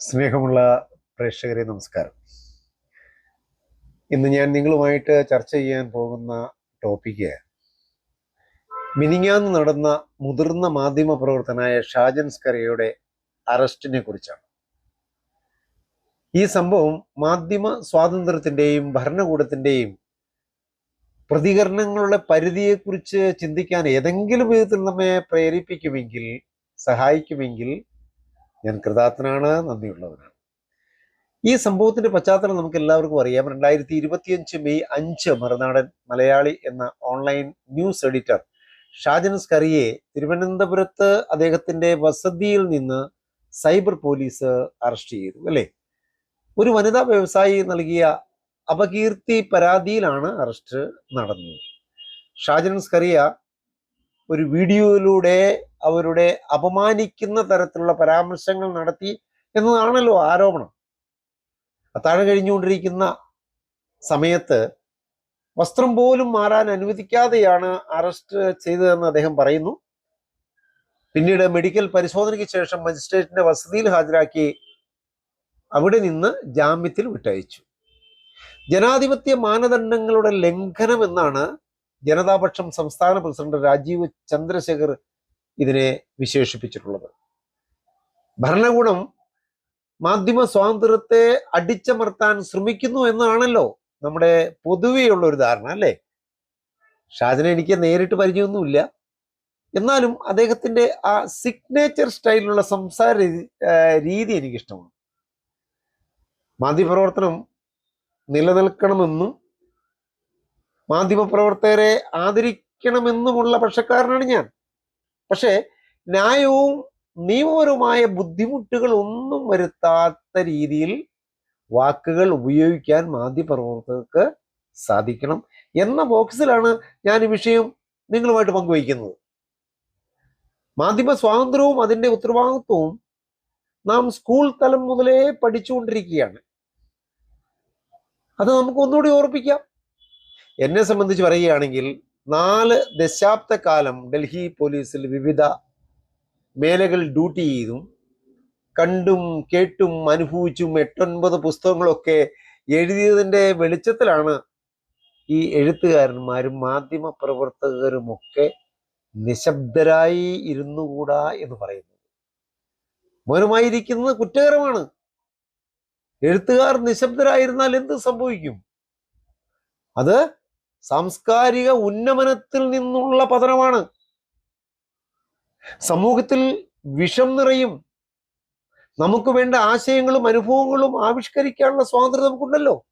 സ്നേഹമുള്ള പ്രേക്ഷകരെ നമസ്കാരം. ഇന്ന് ഞാൻ നിങ്ങളുമായിട്ട് ചർച്ച ചെയ്യാൻ പോകുന്ന ടോപ്പിക്ക് മിനിങ്ങാന്ന് നടന്ന മുതിർന്ന മാധ്യമ പ്രവർത്തനായ ഷാജൻ സ്കറിയയുടെ അറസ്റ്റിനെ കുറിച്ചാണ്. ഈ സംഭവം മാധ്യമ സ്വാതന്ത്ര്യത്തിന്റെയും ഭരണകൂടത്തിന്റെയും പ്രതികരണങ്ങളുടെ പരിധിയെക്കുറിച്ച് ചിന്തിക്കാൻ ഏതെങ്കിലും വിധത്തിൽ നമ്മെ പ്രേരിപ്പിക്കുമെങ്കിൽ സഹായിക്കുമെങ്കിൽ ഞാൻ കൃതാർത്ഥനാണ് നന്ദിയുള്ളവനാണ്. ഈ സംഭവത്തിന്റെ പശ്ചാത്തലം നമുക്ക് എല്ലാവർക്കും അറിയാം. രണ്ടായിരത്തി ഇരുപത്തിയഞ്ച് മെയ് അഞ്ച് മറുനാടൻ മലയാളി എന്ന ഓൺലൈൻ ന്യൂസ് എഡിറ്റർ ഷാജൻ സ്കറിയെ തിരുവനന്തപുരത്ത് അദ്ദേഹത്തിന്റെ വസതിയിൽ നിന്ന് സൈബർ പോലീസ് അറസ്റ്റ് ചെയ്തു അല്ലേ? ഒരു വനിതാ വ്യവസായി നൽകിയ അപകീർത്തി പരാതിയിലാണ് അറസ്റ്റ് നടന്നത്. ഷാജൻ സ്കറിയ ഒരു വീഡിയോയിലൂടെ അവരുടെ അപമാനിക്കുന്ന തരത്തിലുള്ള പരാമർശങ്ങൾ നടത്തി എന്നതാണല്ലോ ആരോപണം. അത്താഴം കഴിഞ്ഞുകൊണ്ടിരിക്കുന്ന സമയത്ത് വസ്ത്രം പോലും മാറാൻ അനുവദിക്കാതെയാണ് അറസ്റ്റ് ചെയ്തതെന്ന് അദ്ദേഹം പറയുന്നു. പിന്നീട് മെഡിക്കൽ പരിശോധനയ്ക്ക് ശേഷം മജിസ്ട്രേറ്റിന്റെ വസതിയിൽ ഹാജരാക്കി അവിടെ നിന്ന് ജാമ്യത്തിൽ വിട്ടയച്ചു. ജനാധിപത്യ മാനദണ്ഡങ്ങളുടെ ലംഘനം എന്നാണ് ജനതാപക്ഷം സംസ്ഥാന പ്രസിഡന്റ് രാജീവ് ചന്ദ്രശേഖർ ഇതിനെ വിശേഷിപ്പിച്ചിട്ടുള്ളത്. ഭരണകൂടം മാധ്യമ സ്വാതന്ത്ര്യത്തെ അടിച്ചമർത്താൻ ശ്രമിക്കുന്നു എന്നാണല്ലോ നമ്മുടെ പൊതുവെയുള്ള ഒരു ധാരണ അല്ലേ? ഷാജിനെ എനിക്ക് നേരിട്ട് പരിചയമൊന്നുമില്ല. എന്നാലും അദ്ദേഹത്തിന്റെ ആ സിഗ്നേച്ചർ സ്റ്റൈലിലുള്ള സംസാര രീതി- എനിക്കിഷ്ടമാണ്. മാധ്യമപ്രവർത്തനം നിലനിൽക്കണമെന്നും മാധ്യമപ്രവർത്തകരെ ആദരിക്കണമെന്നുമുള്ള പക്ഷക്കാരനാണ് ഞാൻ. പക്ഷേ ന്യായവും നിയമപരവുമായ ബുദ്ധിമുട്ടുകൾ ഒന്നും വരുത്താത്ത രീതിയിൽ വാക്കുകൾ ഉപയോഗിക്കാൻ മാധ്യമപ്രവർത്തകർക്ക് സാധിക്കണം എന്ന ബോക്സിലാണ് ഞാൻ ഈ വിഷയം നിങ്ങളുമായിട്ട് പങ്കുവയ്ക്കുന്നത്. മാധ്യമ സ്വാതന്ത്ര്യവും അതിന്റെ ഉത്തരവാദിത്വവും നാം സ്കൂൾ തലം മുതലേ പഠിച്ചുകൊണ്ടിരിക്കുകയാണ്. അത് നമുക്ക് ഒന്നുകൂടി ഓർപ്പിക്കാം എന്നെ സംബന്ധിച്ച് പറയുകയാണെങ്കിൽ നാല് ദശാബ്ദ കാലം ഡൽഹി പോലീസിൽ വിവിധ മേലകൾ ഡ്യൂട്ടി ചെയ്തും. കണ്ടും കേട്ടും അനുഭവിച്ചും എട്ടൊൻപത് പുസ്തകങ്ങളൊക്കെ എഴുതിയതിന്റെ വെളിച്ചത്തിലാണ് ഈ എഴുത്തുകാരന്മാരും മാധ്യമ പ്രവർത്തകരുമൊക്കെ നിശബ്ദരായി ഇരുന്നുകൂടാ എന്ന് പറയുന്നത്. മൗനമായിരിക്കുന്നത് കുറ്റകരമാണ്. എഴുത്തുകാർ നിശബ്ദരായിരുന്നാൽ എന്ത് സംഭവിക്കും? അത് സാംസ്കാരിക ഉന്നമനത്തിൽ നിന്നുള്ള പതനമാണ്. സമൂഹത്തിൽ വിഷം നിറയും. നമുക്ക് വേണ്ട ആശയങ്ങളും അനുഭവങ്ങളും ആവിഷ്കരിക്കാനുള്ള സ്വാതന്ത്ര്യം നമുക്കുണ്ടല്ലോ.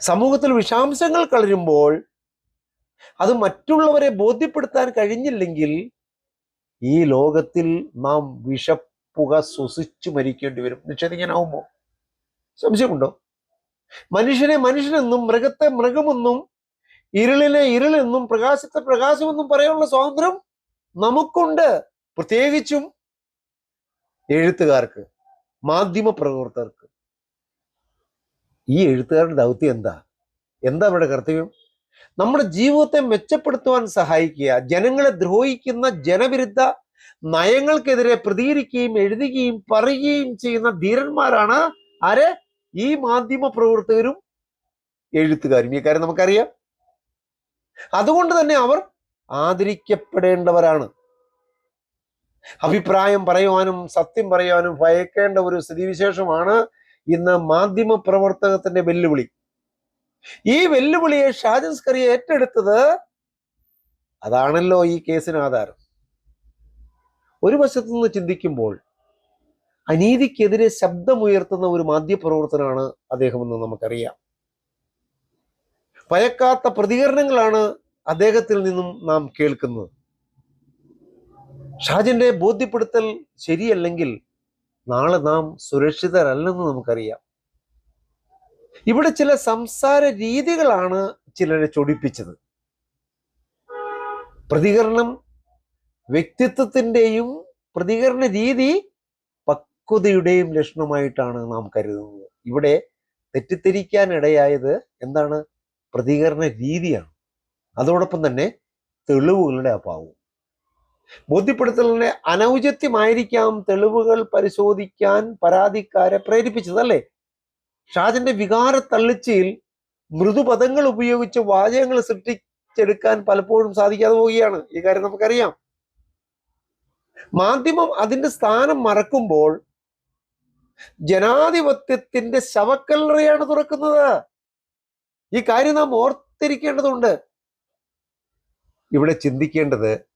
സമൂഹത്തിൽ വിഷാംശങ്ങൾ കളരുമ്പോൾ അത് മറ്റുള്ളവരെ ബോധ്യപ്പെടുത്താൻ കഴിഞ്ഞില്ലെങ്കിൽ ഈ ലോകത്തിൽ നാം വിഷപ്പുക ശ്വസിച്ചു മരിക്കേണ്ടി വരും. നിഷേധിക്കാനാവുമോ? സംശയമുണ്ടോ? മനുഷ്യനെ മനുഷ്യനെന്നും മൃഗത്തെ മൃഗമെന്നും ഇരുളിനെ ഇരുളെന്നും പ്രകാശത്തെ പ്രകാശമെന്നും പറയാനുള്ള സ്വാതന്ത്ര്യം നമുക്കുണ്ട്. പ്രത്യേകിച്ചും എഴുത്തുകാർക്ക് മാധ്യമ പ്രവർത്തകർക്ക് ഈ എഴുത്തുകാരുടെ ദൗത്യം എന്താ? എന്താ അവരുടെ കർത്തവ്യം? നമ്മുടെ ജീവിതത്തെ മെച്ചപ്പെടുത്തുവാൻ സഹായിക്കുക ജനങ്ങളെ ദ്രോഹിക്കുന്ന ജനവിരുദ്ധ നയങ്ങൾക്കെതിരെ പ്രതികരിക്കുകയും എഴുതുകയും പറയുകയും ചെയ്യുന്ന ധീരന്മാരാണ് ആര്? ഈ മാധ്യമ പ്രവർത്തകരും എഴുത്തുകാരും. ഈ കാര്യം നമുക്കറിയാം. അതുകൊണ്ട് തന്നെ അവർ ആദരിക്കപ്പെടേണ്ടവരാണ്. അഭിപ്രായം പറയുവാനും സത്യം പറയുവാനും ഭയക്കേണ്ട ഒരു സ്ഥിതിവിശേഷമാണ് ഇന്ന് മാധ്യമ പ്രവർത്തകത്തിന്റെ വെല്ലുവിളി. ഈ വെല്ലുവിളിയെ ഷാജൻസ്കറി ഏറ്റെടുത്തത് അതാണല്ലോ ഈ കേസിന് ആധാരം. ഒരു വശത്തു നിന്ന് ചിന്തിക്കുമ്പോൾ അനീതിക്കെതിരെ ശബ്ദമുയർത്തുന്ന ഒരു മാധ്യപ്രവർത്തനാണ് അദ്ദേഹം എന്ന് നമുക്കറിയാം. ഭയക്കാത്ത പ്രതികരണങ്ങളാണ് അദ്ദേഹത്തിൽ നിന്നും നാം കേൾക്കുന്നത്. ഷാജിന്റെ ബോധ്യപ്പെടുത്തൽ ശരിയല്ലെങ്കിൽ നാളെ നാം സുരക്ഷിതരല്ലെന്ന് നമുക്കറിയാം. ഇവിടെ ചില സംസാര രീതികളാണ് ചിലരെ ചൊടിപ്പിച്ചത്. പ്രതികരണം വ്യക്തിത്വത്തിന്റെയും പ്രതികരണ രീതി പക്വതയുടെയും ലക്ഷണമായിട്ടാണ് നാം കരുതുന്നത്. ഇവിടെ തെറ്റിദ്ധരിക്കാൻ ഇടയായത് എന്താണ്? പ്രതികരണ രീതിയാണ്. അതോടൊപ്പം തന്നെ തെളിവുകളുടെ അഭാവവും. ബോധ്യപ്പെടുത്തലിന്റെ അനൗചിത്യമായിരിക്കാം തെളിവുകൾ പരിശോധിക്കാൻ പരാതിക്കാരെ പ്രേരിപ്പിച്ചതല്ലേ? ഷാജന്റെ വികാര തള്ളിച്ചയിൽ മൃദുപദങ്ങൾ ഉപയോഗിച്ച് വാചകങ്ങൾ സൃഷ്ടിച്ചെടുക്കാൻ പലപ്പോഴും സാധിക്കാതെ പോവുകയാണ്. ഈ കാര്യം നമുക്കറിയാം. മാധ്യമം അതിന്റെ സ്ഥാനം മറക്കുമ്പോൾ ജനാധിപത്യത്തിന്റെ ശവക്കല്ലറയാണ് തുറക്കുന്നത്. ഈ കാര്യം നാം ഓർത്തിരിക്കേണ്ടതുണ്ട്. ഇവിടെ ചിന്തിക്കേണ്ടത്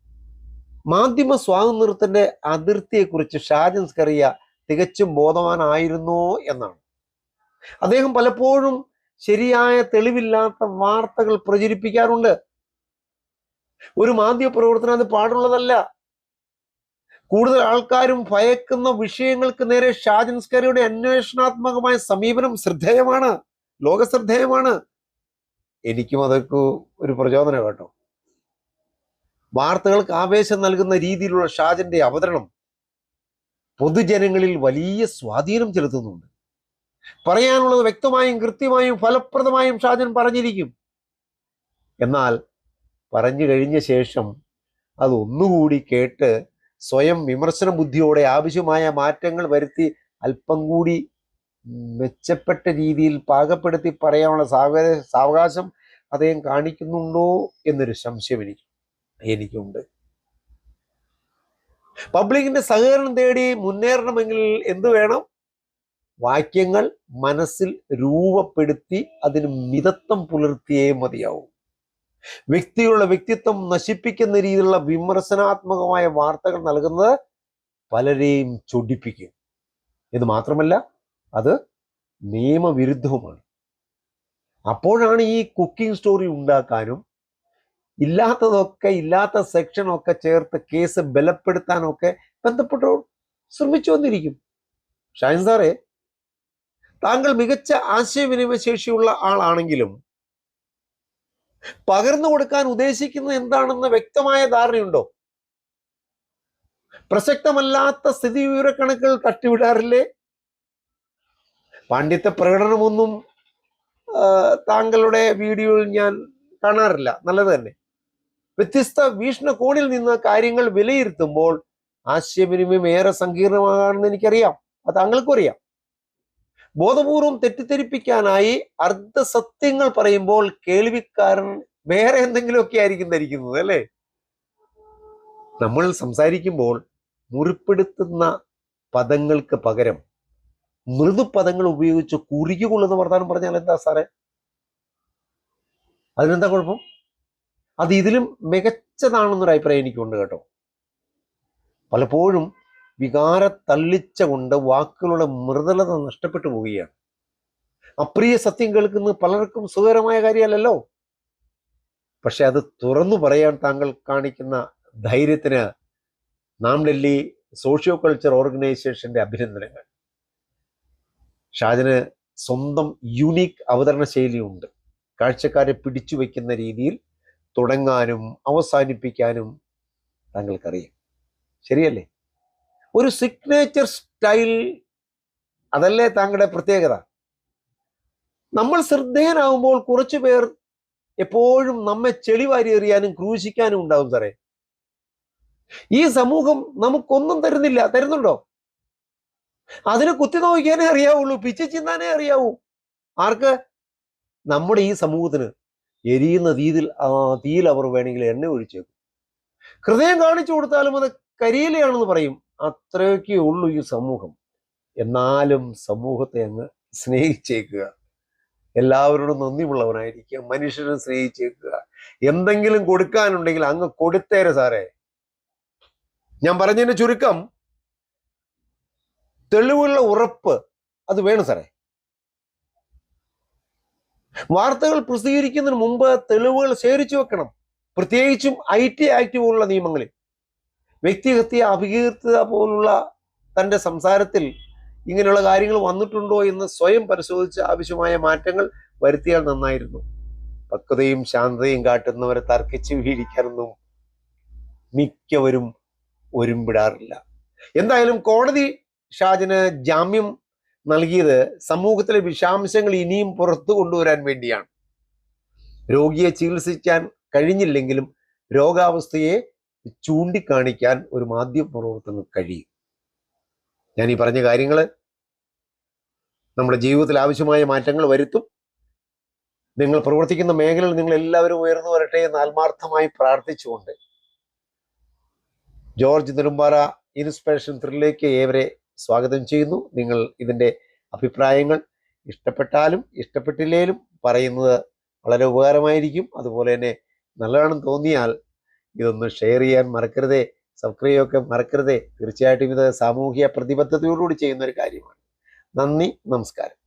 മാധ്യമ സ്വാതന്ത്ര്യത്തിന്റെ അതിർത്തിയെക്കുറിച്ച് ഷാജൻ സ്കറിയ തികച്ചും ബോധവാനായിരുന്നോ എന്നാണ്. അദ്ദേഹം പലപ്പോഴും ശരിയായ തെളിവില്ലാത്ത വാർത്തകൾ പ്രചരിപ്പിക്കാറുണ്ട്. ഒരു മാധ്യമ പ്രവർത്തനം അത് പാടുള്ളതല്ല. കൂടുതൽ ആൾക്കാരും ഭയക്കുന്ന വിഷയങ്ങൾക്ക് നേരെ ഷാജൻ സ്കറിയുടെ അന്വേഷണാത്മകമായ സമീപനം ശ്രദ്ധേയമാണ് ലോകശ്രദ്ധേയമാണ്. എനിക്കും അതൊക്കെ ഒരു പ്രചോദനം കേട്ടോ. വാർത്തകൾക്ക് ആവേശം നൽകുന്ന രീതിയിലുള്ള ഷാജന്റെ അവതരണം പൊതുജനങ്ങളിൽ വലിയ സ്വാധീനം ചെലുത്തുന്നുണ്ട്. പറയാനുള്ളത് വ്യക്തമായും കൃത്യമായും ഫലപ്രദമായും ഷാജൻ പറഞ്ഞിരിക്കും. എന്നാൽ പറഞ്ഞു കഴിഞ്ഞ ശേഷം അത് ഒന്നുകൂടി കേട്ട് സ്വയം വിമർശന ബുദ്ധിയോടെ ആവശ്യമായ മാറ്റങ്ങൾ വരുത്തി അല്പം കൂടി മെച്ചപ്പെട്ട രീതിയിൽ പാകപ്പെടുത്തി പറയാനുള്ള സാവകാശ സാവകാശം അദ്ദേഹം കാണിക്കുന്നുണ്ടോ എന്നൊരു സംശയം എനിക്ക് എനിക്കുണ്ട്. പബ്ലിക്കിന്റെ സഹകരണം തേടി മുന്നേറണമെങ്കിൽ എന്ത് വേണം? വാക്യങ്ങൾ മനസ്സിൽ രൂപപ്പെടുത്തി അതിന് മിതത്വം പുലർത്തിയേ മതിയാവും. വ്യക്തികളുടെ വ്യക്തിത്വം നശിപ്പിക്കുന്ന രീതിയിലുള്ള വിമർശനാത്മകമായ വാർത്തകൾ നൽകുന്നത് പലരെയും ചൊടിപ്പിക്കും. ഇത് മാത്രമല്ല അത് നിയമവിരുദ്ധവുമാണ്. അപ്പോഴാണ് ഈ കുക്കിംഗ് സ്റ്റോറി ഉണ്ടാക്കാനും ഇല്ലാത്തതൊക്കെ ഇല്ലാത്ത സെക്ഷനൊക്കെ ചേർത്ത് കേസ് ബലപ്പെടുത്താനൊക്കെ ബന്ധപ്പെട്ടവർ ശ്രമിച്ചു വന്നിരിക്കും. ഷൈൻ സാറേ താങ്കൾ മികച്ച ആശയവിനിമയ ശേഷിയുള്ള ആളാണെങ്കിലും പകർന്നു കൊടുക്കാൻ ഉദ്ദേശിക്കുന്നത് എന്താണെന്ന് വ്യക്തമായ ധാരണയുണ്ടോ? പ്രസക്തമല്ലാത്ത സ്ഥിതി വിവരക്കണക്കുകൾ തട്ടിവിടാറില്ലേ? പാണ്ഡിത്യ പ്രകടനമൊന്നും താങ്കളുടെ വീഡിയോയിൽ ഞാൻ കാണാറില്ല. നല്ലത് തന്നെ. വ്യത്യസ്ത വീക്ഷണകോണിൽ നിന്ന് കാര്യങ്ങൾ വിലയിരുത്തുമ്പോൾ ആശയവിനിമയം ഏറെ സങ്കീർണമാകാണെന്ന് എനിക്കറിയാം. അത് താങ്കൾക്കും അറിയാം. ബോധപൂർവം തെറ്റിദ്ധരിപ്പിക്കാനായി അർദ്ധസത്യങ്ങൾ പറയുമ്പോൾ കേൾവിക്കാരൻ വേറെ എന്തെങ്കിലുമൊക്കെ ആയിരിക്കും ധരിക്കുന്നത് അല്ലേ? നമ്മൾ സംസാരിക്കുമ്പോൾ മുറിപ്പെടുത്തുന്ന പദങ്ങൾക്ക് പകരം മൃദുപദങ്ങൾ ഉപയോഗിച്ച് കുറുകിക്കൊള്ളുന്ന വർത്താനം പറഞ്ഞാൽ എന്താ സാറേ? അതിനെന്താ കുഴപ്പം? അത് ഇതിലും മികച്ചതാണെന്നൊരു അഭിപ്രായം എനിക്കുണ്ട് കേട്ടോ. പലപ്പോഴും വികാര തള്ളിച്ച കൊണ്ട് വാക്കുകളുടെ മൃദുലത നഷ്ടപ്പെട്ടു പോവുകയാണ്. അപ്രിയ സത്യം കേൾക്കുന്നത് പലർക്കും സുഖകരമായ കാര്യമല്ലല്ലോ. പക്ഷെ അത് തുറന്നു പറയാൻ താങ്കൾ കാണിക്കുന്ന ധൈര്യത്തിന് നാം ഡൽഹി സോഷ്യോ കൾച്ചർ ഓർഗനൈസേഷന്റെ അഭിനന്ദനങ്ങൾ. ഷാജന് സ്വന്തം യുണീക്ക് അവതരണ ശൈലിയുണ്ട്. കാഴ്ചക്കാരെ പിടിച്ചു വയ്ക്കുന്ന രീതിയിൽ തുടങ്ങാനും അവസാനിപ്പിക്കാനും താങ്കൾക്കറിയാം. ശരിയല്ലേ? ഒരു സിഗ്നേച്ചർ സ്റ്റൈൽ അതല്ലേ താങ്കളുടെ പ്രത്യേകത? നമ്മൾ ശ്രദ്ധേയനാകുമ്പോൾ കുറച്ചു പേർ എപ്പോഴും നമ്മെ ചെളിവാരി എറിയാനും ക്രൂശിക്കാനും ഉണ്ടാവും സാറേ. ഈ സമൂഹം നമുക്കൊന്നും തരുന്നില്ല. തരുന്നുണ്ടോ? അതിനെ കുത്തി നോക്കിയാനേ അറിയാവുള്ളൂ. പിച്ച് ചിന്താനേ അറിയാവൂ. ആർക്ക്? നമ്മുടെ ഈ സമൂഹത്തിന് എരിയുന്ന തീയിൽ തീയിൽ അവർ വേണമെങ്കിൽ എണ്ണ ഒഴിച്ചേക്കും. ഹൃദയം കാണിച്ചു കൊടുത്താലും അത് കരിയിലയാണെന്ന് പറയും. അത്രയൊക്കെ ഉള്ളൂ ഈ സമൂഹം. എന്നാലും സമൂഹത്തെ അങ്ങ് സ്നേഹിച്ചേക്കുക. എല്ലാവരോടും നന്ദിയുള്ളവനായിരിക്കുക. മനുഷ്യരെ സ്നേഹിച്ചേക്കുക. എന്തെങ്കിലും കൊടുക്കാനുണ്ടെങ്കിൽ അങ്ങ് കൊടുത്തേരെ സാറേ. ഞാൻ പറഞ്ഞതിന്റെ ചുരുക്കം തെളിവുള്ള ഉറപ്പ് അത് വേണം സാറേ. വാർത്തകൾ പ്രസിദ്ധീകരിക്കുന്നതിന് മുമ്പ് തെളിവുകൾ ശേഖരിച്ചു വെക്കണം. പ്രത്യേകിച്ചും ഐ ടി ആക്ട് പോലുള്ള നിയമങ്ങളിൽ. വ്യക്തിഹത്യ അപകീർത്തിത പോലുള്ള തന്റെ സംസാരത്തിൽ ഇങ്ങനെയുള്ള കാര്യങ്ങൾ വന്നിട്ടുണ്ടോ എന്ന് സ്വയം പരിശോധിച്ച് ആവശ്യമായ മാറ്റങ്ങൾ വരുത്തിയാൽ നന്നായിരുന്നു. പക്വതയും ശാന്തതയും കാട്ടുന്നവരെ തർക്കിച്ച് വീഴിക്കാനൊന്നും മിക്കവരും ഒരുമ്പിടാറില്ല. എന്തായാലും കോടതി ഷാജിന് ജാമ്യം നൽകിയത് സമൂഹത്തിലെ വിഷാംശങ്ങൾ ഇനിയും പുറത്തു കൊണ്ടുവരാൻ വേണ്ടിയാണ്. രോഗിയെ ചികിത്സിക്കാൻ കഴിഞ്ഞില്ലെങ്കിലും രോഗാവസ്ഥയെ ചൂണ്ടിക്കാണിക്കാൻ ഒരു മാധ്യമ പ്രവർത്തനം കഴിയും. ഞാൻ ഈ പറഞ്ഞ കാര്യങ്ങൾ നമ്മുടെ ജീവിതത്തിൽ ആവശ്യമായ മാറ്റങ്ങൾ വരുത്തും. നിങ്ങൾ പ്രവർത്തിക്കുന്ന മേഖലയിൽ നിങ്ങൾ എല്ലാവരും ഉയർന്നു വരട്ടെ എന്ന് ആത്മാർത്ഥമായി പ്രാർത്ഥിച്ചുകൊണ്ട് ജോർജ് നെടുമ്പാറ ഇൻസ്പിറേഷൻ ത്രില്ലേക്ക് ഏവരെ സ്വാഗതം ചെയ്യുന്നു. നിങ്ങൾ ഇതിന്റെ അഭിപ്രായങ്ങൾ ഇഷ്ടപ്പെട്ടാലും ഇഷ്ടപ്പെട്ടില്ലേലും പറയുന്നത് വളരെ ഉപകാരമായിരിക്കും. അതുപോലെ തന്നെ നല്ലതാണെന്ന് തോന്നിയാൽ ഇതൊന്ന് ഷെയർ ചെയ്യാൻ മറക്കരുതേ. സബ്സ്ക്രൈബ് ഒക്കെ മറക്കരുതേ. തീർച്ചയായിട്ടും ഇത് സാമൂഹിക പ്രതിബദ്ധതയോടുകൂടി ചെയ്യുന്ന ഒരു കാര്യമാണ്. നന്ദി നമസ്കാരം.